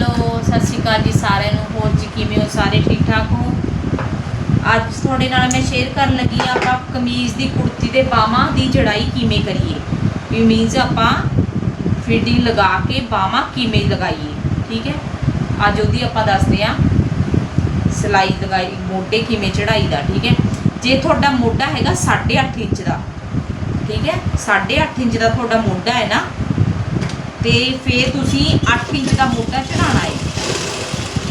Hello ਸਤਿ ਸ਼੍ਰੀ ਅਕਾਲ ਜੀ ਸਾਰਿਆਂ ਨੂੰ, ਹੋਰ ਜੀ ਕਿਵੇਂ ਹੋ? ਸਾਰੇ ਠੀਕ ਠਾਕ ਹੋ? ਅੱਜ ਤੁਹਾਡੇ ਨਾਲ ਮੈਂ ਸ਼ੇਅਰ ਕਰਨ ਲੱਗੀ ਆ ਆਪਾਂ ਕਮੀਜ਼ ਦੀ ਕੁੜਤੀ ਦੇ ਬਾਹਾਂ ਦੀ ਜੜਾਈ ਕਿਵੇਂ ਕਰੀਏ? ਵੀ ਮੀਨਸ ਆਪਾਂ ਫਿਟਿੰਗ ਲਗਾ ਕੇ ਬਾਹਾਂ ਕਿਵੇਂ ਲਗਾਈਏ, ਠੀਕ ਹੈ? ਅੱਜ ਉਹਦੀ ਆਪਾਂ ਦੱਸਦੇ ਆ ਸਿਲਾਈ ਲਗਾਈ, ਮੋਢੇ ਕਿਵੇਂ ਚੜਾਈ ਦਾ, ਠੀਕ ਹੈ? ਜੇ ਤੁਹਾਡਾ ਮੋਢਾ ਹੈਗਾ 8.5 ਇੰਚ ਦਾ, ਠੀਕ ਹੈ? 8.5 ਇੰਚ ਦਾ ਤੁਹਾਡਾ ਮੋਢਾ ਹੈ ਨਾ ਤੇ ਫੇਰ ਤੁਸੀਂ 8 ਇੰਚ ਦਾ ਮੋਢਾ ਚੜਾਉਣਾ ਹੈ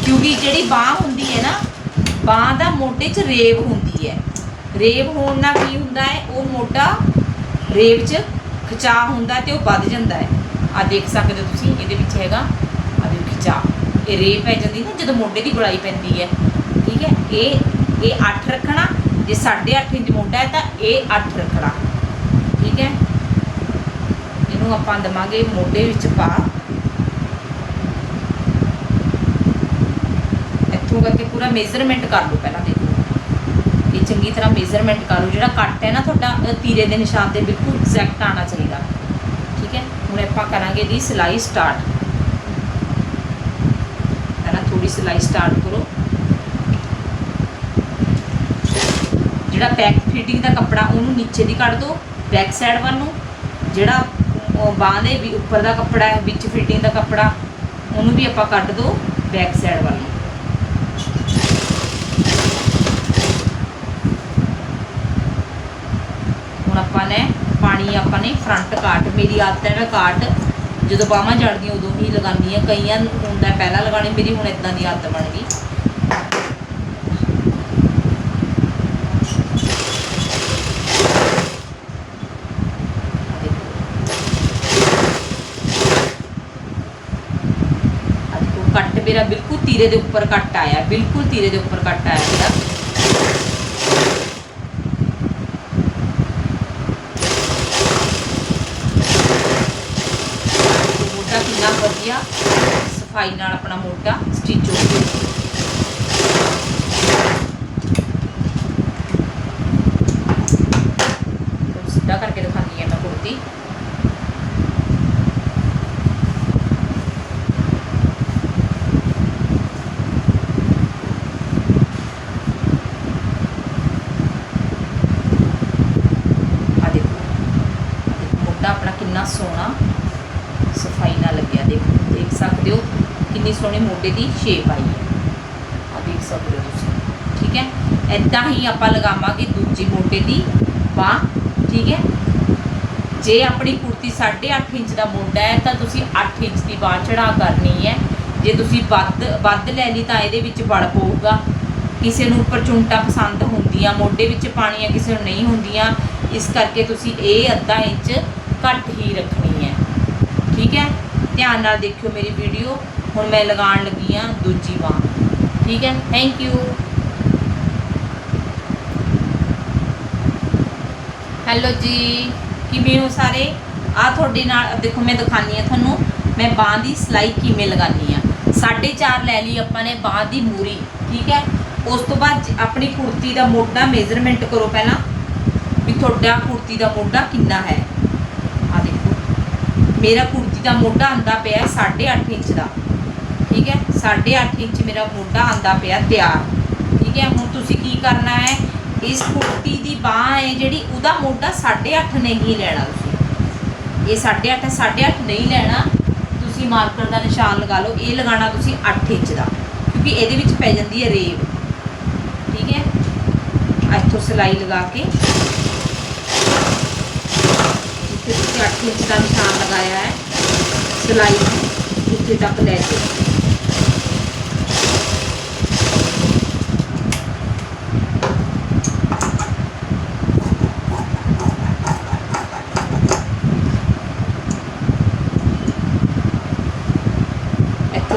ਕਿਉਂਕਿ ਜਿਹੜੀ ਬਾਹ ਹੁੰਦੀ ਹੈ ਨਾ, ਬਾਹ ਦਾ ਮੋਢੇ 'ਚ ਰੇਵ ਹੁੰਦੀ ਹੈ ਰੇਵ ਹੋਣ ਨਾਲ ਕੀ ਹੁੰਦਾ ਹੈ ਉਹ ਮੋਢਾ ਰੇਵ 'ਚ ਖਿਚਾ ਹੁੰਦਾ ਤੇ ਉਹ ਵੱਧ ਜਾਂਦਾ ਹੈ ਆ ਦੇਖ ਸਕਦੇ ਹੋ ਤੁਸੀਂ, ਇਹਦੇ ਵਿੱਚ ਹੈਗਾ ਆ ਦੇਖੋ ਖਿਚਾ ਇਹ ਰੇਵ ਪੈ ਜਾਂਦੀ ਨਾ ਜਦੋਂ ਮੋਢੇ ਦੀ ਗੁਲਾਈ ਪੈਂਦੀ ਹੈ ਠੀਕ ਹੈ ਇਹ ਇਹ 8 ਰੱਖਣਾ, ਜੇ 8.5 ਇੰਚ ਮੋਢਾ ਹੈ ਤਾਂ ਇਹ 8 ਰੱਖਣਾ। ਠੀਕ ਹੈ ਇਹਨੂੰ ਆਪਾਂ ਦਵਾਂਗੇ ਮੋਢੇ ਵਿੱਚ ਪਾ। ਇੱਥੋਂ ਕਰਕੇ ਪੂਰਾ ਮੇਜ਼ਰਮੈਂਟ ਕਰ ਲਓ ਪਹਿਲਾਂ ਦੇਖੋ। ਇਹ ਚੰਗੀ ਤਰ੍ਹਾਂ ਮੇਜ਼ਰਮੈਂਟ ਕਰ ਲਓ। ਜਿਹੜਾ ਕੱਟ ਹੈ ਨਾ ਤੁਹਾਡਾ ਤੀਰੇ ਦੇ ਨਿਸ਼ਾਨ ਦੇ ਬਿਲਕੁਲ ਐਗਜ਼ੈਕਟ ਆਣਾ ਚਾਹੀਦਾ। ਠੀਕ ਹੈ? ਹੁਣ ਆਪਾਂ ਕਰਾਂਗੇ ਦੀ ਸਿਲਾਈ ਸਟਾਰਟ ਪਹਿਲਾਂ ਥੋੜੀ ਸਿਲਾਈ ਸਟਾਰਟ ਕਰੋ। ਜਿਹੜਾ ਬੈਕ ਫਿਟਿੰਗ ਦਾ ਕੱਪੜਾ, ਉਹਨੂੰ ਨੀਚੇ ਦੀ ਕੱਢ ਦਿਓ ਬੈਕ ਸਾਈਡ ਵੱਲ ਨੂੰ। ਜਿਹੜਾ ਉਹ ਬਾਹ ਦੇ ਵੀ ਉੱਪਰ ਦਾ ਕੱਪੜਾ ਹੈ, ਵਿੱਚ ਫਿਟਿੰਗ ਦਾ ਕੱਪੜਾ, ਉਹਨੂੰ ਵੀ ਆਪਾਂ ਕੱਢ ਦਿਓ ਬੈਕ ਸਾਈਡ ਵੱਲ ਨੂੰ। ਹੁਣ ਆਪਾਂ ਨੇ ਪਾਣੀ ਆਪਾਂ ਨੇ ਫਰੰਟ ਕਾਟ ਮੇਰੀ ਆਦਤ ਹੈ ਮੈਂ ਕਾਟ ਜਦੋਂ ਬਾਹਾਂ ਜੜਦੀਆਂ ਉਦੋਂ ਹੀ ਲਗਾਉਂਦੀ ਆ ਕਈਆਂ ਹੁੰਦਾ ਪਹਿਲਾਂ ਲਗਾਉਣੀ, ਮੇਰੀ ਹੁਣ ਇਦਾਂ ਦੀ ਆਦਤ ਬਣ ਗਈ ਆਹ ਦੇਖੋ। ਆਹ ਦੇਖੋ, ਕੱਟ ਮੇਰਾ ਬਿਲਕੁਲ ਤੀਰੇ ਦੇ ਉੱਪਰ ਕੱਟ ਆਇਆ, ਬਿਲਕੁਲ ਤੀਰੇ ਦੇ ਉੱਪਰ ਕੱਟ ਆਇਆ ਮੇਰਾ ਮੋਟਾ ਕਿੰਨਾ ਵਧੀਆ, ਸਫ਼ਾਈ ਨਾਲ ਆਪਣਾ ਮੋਟਾ ਸਟਿਚ ਹੋ ਗਿਆ ਤੁਹਾਨੂੰ ਸਿੱਧਾ ਕਰਕੇ ਦਿਖਾਉਂਦੀ ਹਾਂ ਮੈਂ ਕੁੜਤੀ ਆ ਦੇਖੋ ਆਹ ਦੇਖੋ ਮੋਢਾ ਆਪਣਾ ਕਿੰਨਾ ਸੋਹਣਾ ਸਫ਼ਾਈ ਨਾਲ ਲੱਗਿਆ ਦੇਖੋ ਦੇਖ ਸਕਦੇ ਹੋ ਕਿੰਨੀ ਸੋਹਣੀ ਮੋਢੇ ਦੀ ਸ਼ੇਪ ਆਈ ਹੈ। ਆ ਦੇਖ ਸਕਦੇ ਹੋ ਤੁਸੀਂ। ਠੀਕ ਹੈ? ਇਦਾਂ ਹੀ ਆਪਾਂ ਲਗਾਵਾਂਗੇ ਦੂਜੀ ਮੋਢੇ ਦੀ ਬਾਹ। ਠੀਕ ਹੈ? ਜੇ ਆਪਣੀ ਕੁੜਤੀ 8.5 ਇੰਚ ਦਾ ਮੋਢਾ ਹੈ, ਤਾਂ ਤੁਸੀਂ 8 ਇੰਚ ਦੀ ਬਾਹ ਚੜਾ ਕਰਨੀ ਹੈ। ਜੇ ਤੁਸੀਂ ਵੱਧ ਵੱਧ ਲੈ ਲਈ ਤਾਂ ਇਹਦੇ ਵਿੱਚ ਵੜ ਪਊਗਾ। ਕਿਸੇ ਨੂੰ ਉੱਪਰ ਪਸੰਦ ਹੁੰਦੀਆਂ, ਮੋਢੇ ਵਿੱਚ ਪਾਣੀਆਂ ਕਿਸੇ ਨੂੰ ਨਹੀਂ ਹੁੰਦੀਆਂ। ਇਸ ਕਰਕੇ ਤੁਸੀਂ ਇਹ ਅੱਧਾ ਇੰਚ ਘੱਟ ਹੀ ਰੱਖਣੀ ਹੈ। ਠੀਕ ਹੈ? ਧਿਆਨ ਨਾਲ ਦੇਖਿਓ ਮੇਰੀ ਵੀਡੀਓ ਹੁਣ ਮੈਂ ਲਗਾਉਣ ਲੱਗੀ ਆ ਦੂਜੀ ਬਾਹ ਠੀਕ ਹੈ? ਥੈਂਕ ਯੂ ਹੈਲੋ ਜੀ, ਕਿਵੇਂ ਹੋ ਸਾਰੇ? ਆ ਤੁਹਾਡੇ ਨਾਲ ਦੇਖੋ ਮੈਂ ਦਿਖਾਨੀ ਆ ਤੁਹਾਨੂੰ। ਮੈਂ ਬਾਹ ਦੀ ਸਿਲਾਈ ਕਿਵੇਂ ਲਗਾਨੀ ਆ 4.5 ਲੈ ਲਈ ਆਪਾਂ ਨੇ ਬਾਹ ਦੀ ਮੂਰੀ, ਠੀਕ ਹੈ? ਉਸ ਤੋਂ ਬਾਅਦ ਆਪਣੀ ਕੁੜਤੀ ਦਾ ਮੋਢਾ ਮੇਜ਼ਰਮੈਂਟ ਕਰੋ ਪਹਿਲਾਂ, ਵੀ ਤੁਹਾਡਾ ਕੁੜਤੀ ਦਾ ਮੋਢਾ ਕਿੰਨਾ ਹੈ। ਆ ਦੇਖੋ। ਮੇਰਾ ਕੁੜਤੀ ਦਾ ਮੋਢਾ ਆਂਦਾ ਪਿਆ 8.5 ਇੰਚ ਦਾ। ਠੀਕ ਹੈ? 8.5 ਇੰਚ ਮੇਰਾ ਮੋਢਾ ਆਂਦਾ ਪਿਆ ਤਿਆਰ। ਠੀਕ ਹੈ? ਹੁਣ ਤੁਸੀਂ ਕੀ ਕਰਨਾ ਹੈ? ਇਸ ਕੁੜਤੀ ਦੀ ਬਾਹ ਹੈ ਜਿਹੜੀ, ਉਹਦਾ ਮੋਢਾ 8.5 ਨਹੀਂ ਲੈਣਾ ਤੁਸੀਂ। ਇਹ 8.5 8.5 ਨਹੀਂ ਲੈਣਾ। ਤੁਸੀਂ ਮਾਰਕਰ ਦਾ ਨਿਸ਼ਾਨ ਲਗਾ ਲਓ। ਇਹ ਲਗਾਉਣਾ ਤੁਸੀਂ 8 ਇੰਚ ਦਾ, ਕਿਉਂਕਿ ਇਹਦੇ ਵਿੱਚ ਪੈ ਜਾਂਦੀ ਹੈ ਰੇਵ ਠੀਕ ਹੈ? ਇੱਥੋਂ ਸਿਲਾਈ ਲਗਾ ਕੇ। ਜਿੱਥੇ ਤੁਸੀਂ 8 ਇੰਚ ਦਾ ਨਿਸ਼ਾਨ ਲਗਾਇਆ ਹੈ, ਸਿਲਾਈ ਉੱਥੇ ਤੱਕ ਲੈ ਕੇ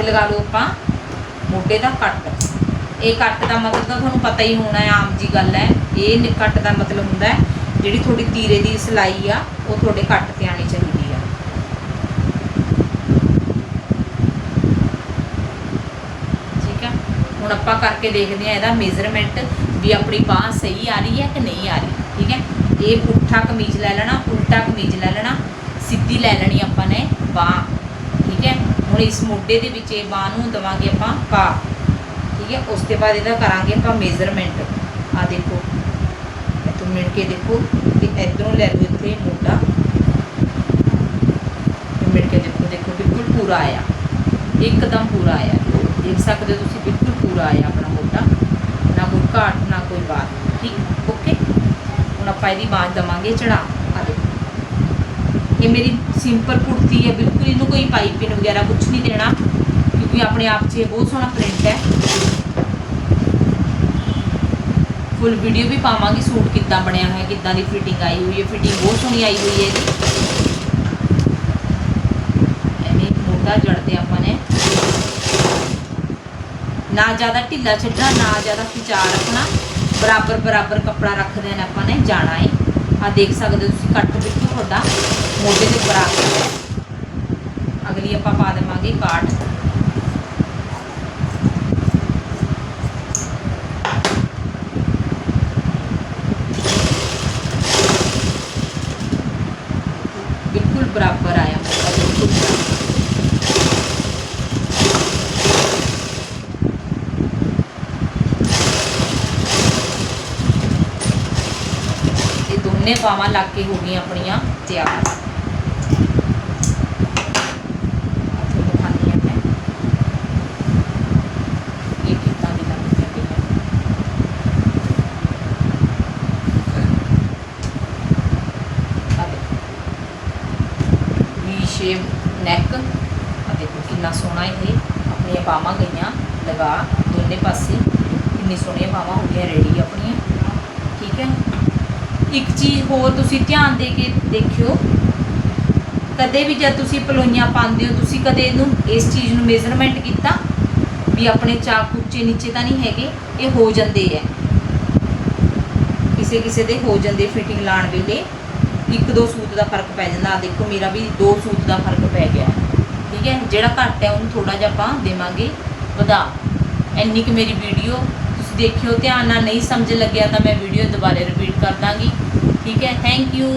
ਇੱਥੇ ਲਗਾ ਲਓ ਆਪਾਂ। ਮੋਢੇ ਦਾ ਕੱਟ। ਇਹ ਕੱਟ ਦਾ ਮਤਲਬ ਤਾਂ ਤੁਹਾਨੂੰ ਪਤਾ ਹੀ ਹੋਣਾ ਹੈ, ਆਮ ਜੀ ਗੱਲ ਹੈ। ਇਹ ਕੱਟ ਦਾ ਮਤਲਬ ਹੁੰਦਾ ਹੈ, ਜਿਹੜੀ ਤੁਹਾਡੀ ਤੀਰੇ ਦੀ ਸਿਲਾਈ ਆ, ਉਹ ਤੁਹਾਡੇ ਕੱਟ ਤੇ ਆਣੀ ਚਾਹੀਦੀ ਆ। ਠੀਕ ਹੈ ਹੁਣ ਆਪਾਂ ਕਰਕੇ ਦੇਖਦੇ ਆ ਇਹਦਾ ਮੇਜ਼ਰਮੈਂਟ ਵੀ ਆਪਣੀ ਬਾਹ ਸਹੀ ਆ ਰਹੀ ਹੈ ਕਿ ਨਹੀਂ ਆ ਰਹੀ। ਠੀਕ ਹੈ? ਇਹ ਪੁੱਠਾ ਕਮੀਜ਼ ਲੈ ਲੈਣਾ, ਉਲਟਾ ਕਮੀਜ਼ ਲੈ ਲੈਣਾ, ਸਿੱਧੀ ਲੈ ਲੈਣੀ ਆਪਾਂ ਨੇ ਬਾਹ। ਠੀਕ ਹੈ? ਹੁਣ ਇਸ ਮੋਢੇ ਦੇ ਵਿੱਚ ਇਹ ਬਾਹ ਨੂੰ ਦਵਾਂਗੇ ਆਪਾਂ ਪਾ ਠੀਕ ਹੈ, ਉਸ ਤੋਂ ਬਾਅਦ ਇਹਦਾ ਕਰਾਂਗੇ ਆਪਾਂ ਮੇਜ਼ਰਮੈਂਟ ਆ ਦੇਖੋ, ਇੱਥੋਂ ਮਿਣ ਕੇ ਦੇਖੋ ਕਿ ਇਧਰੋਂ ਲੈ ਲਓ ਇੱਥੇ ਮੋਢਾ ਇਹ ਮਿਣ ਕੇ ਦੇਖੋ ਦੇਖੋ, ਬਿਲਕੁਲ ਪੂਰਾ ਆਇਆ। ਇੱਕਦਮ ਪੂਰਾ ਆਇਆ। ਦੇਖ ਸਕਦੇ ਹੋ ਤੁਸੀਂ, ਬਿਲਕੁਲ ਪੂਰਾ ਆਇਆ ਆਪਣਾ ਮੋਢਾ ਨਾ ਕੋਈ ਘਾਟ, ਨਾ ਕੋਈ ਬਾਤ ਠੀਕ ਓਕੇ ਹੁਣ ਆਪਾਂ ਇਹਦੀ ਬਾਤ ਦਵਾਂਗੇ ਚੜਾ ਇਹ ਮੇਰੀ ਸਿੰਪਲ ਕੁੜਤੀ ਹੈ, ਬਿਲਕੁਲ ਇਹਨੂੰ ਕੋਈ ਪਾਈਪਿੰਗ ਵਗੈਰਾ ਕੁਝ ਨਹੀਂ ਦੇਣਾ, ਕਿਉਂਕਿ ਆਪਣੇ ਆਪ 'ਚ ਇਹ ਬਹੁਤ ਸੋਹਣਾ ਪ੍ਰਿੰਟ ਹੈ। ਫੁੱਲ ਵੀਡੀਓ ਵੀ ਪਾਵਾਂਗੇ, ਸੂਟ ਕਿੱਦਾਂ ਬਣਿਆ ਹੋਇਆ, ਕਿੱਦਾਂ ਦੀ ਫਿਟਿੰਗ ਆਈ ਹੋਈ ਹੈ ਫਿਟਿੰਗ ਬਹੁਤ ਸੋਹਣੀ ਆਈ ਹੋਈ ਹੈ ਇਹਦੀ। ਐਵੇਂ ਮੋਢਾ ਜੜਦੇ ਆਪਾਂ ਨੇ। ਨਾ ਜ਼ਿਆਦਾ ਢਿੱਲਾ ਛੱਡਣਾ, ਨਾ ਜ਼ਿਆਦਾ ਖਿਚਾ ਰੱਖਣਾ। ਬਰਾਬਰ ਬਰਾਬਰ ਕੱਪੜਾ ਰੱਖਦੇ ਨੇ ਆਪਾਂ ਨੇ, ਜਾਣਾ ਹੈ ਆ ਦੇਖ ਸਕਦੇ ਹੋ ਤੁਸੀਂ, ਕੱਟ ਬਿਲਕੁਲ ਤੁਹਾਡਾ ਮੋਢੇ ਦੇ ਉੱਪਰ ਆ ਹੈ ਅਗਲੀ ਆਪਾਂ ਪਾ ਦੇਵਾਂਗੇ ਕਾਟ ਬਿਲਕੁਲ ਬਰਾਬਰ ਆਇਆ ਮੋਢਾ ਬਿਲਕੁਲ ਬਰਾਬਰ ਇਹ ਦੋਨੇ ਬਾਵਾਂ ਲੱਗ ਕੇ ਹੋ ਗਈਆਂ ਆਪਣੀਆਂ ਤਿਆਰ। ਆਹ ਵੀ ਸ਼ੇਪ ਨੈਕ ਆ ਦੇਖੋ ਕਿੰਨਾ ਸੋਹਣਾ ਇਹ। ਆਪਣੀਆਂ ਬਾਹਾਂ ਗਈਆਂ ਲਗਾ। ਦੋਨੇ ਪਾਸੇ ਕਿੰਨੀ ਸੋਹਣੀਆਂ ਬਾਹਾਂ ਹੋ ਗਈਆਂ ਰੈਡੀ ਆਪਣੀਆਂ। ਠੀਕ ਹੈ? ਇੱਕ ਚੀਜ਼ ਹੋਰ ਤੁਸੀਂ ਧਿਆਨ ਦੇ ਕੇ ਦੇਖਿਓ। ਕਦੇ ਵੀ ਜਦ ਤੁਸੀਂ ਪਲੋਈਆਂ ਪਾਉਂਦੇ ਹੋ, ਤੁਸੀਂ ਕਦੇ ਇਹਨੂੰ, ਇਸ ਚੀਜ਼ ਨੂੰ ਮੇਜ਼ਰਮੈਂਟ ਕੀਤਾ ਵੀ ਆਪਣੇ ਚਾਕ ਉੱਚੇ ਨੀਚੇ ਤਾਂ ਨਹੀਂ ਹੈਗੇ, ਇਹ ਹੋ ਜਾਂਦੇ ਹੈ। ਕਿਸੇ ਕਿਸੇ ਦੇ ਹੋ ਜਾਂਦੇ ਫਿਟਿੰਗ ਲਾਣ ਵੇਲੇ ਇੱਕ ਦੋ ਸੂਤ ਦਾ ਫ਼ਰਕ ਪੈ ਜਾਂਦਾ। ਆ ਦੇਖੋ, ਮੇਰਾ ਵੀ ਦੋ ਸੂਤ ਦਾ ਫ਼ਰਕ ਪੈ ਗਿਆ। ਠੀਕ ਹੈ? ਜਿਹੜਾ ਘੱਟ ਹੈ, ਉਹਨੂੰ ਥੋੜਾ ਜਿਹਾ ਆਪਾਂ ਦੇਵਾਂਗੇ ਵਧਾ। ਇੰਨੀ ਕਿ ਮੇਰੀ ਵੀਡੀਓ ਦੇਖਿਓ, ਧਿਆਨ ਨਾਲ ਨਹੀਂ ਸਮਝ ਲੱਗਿਆ ਤਾਂ ਮੈਂ ਵੀਡੀਓ ਦੁਬਾਰੇ ਰਿਪੀਟ ਕਰ ਦਾਂਗੀ। ਠੀਕ ਹੈ? Thank you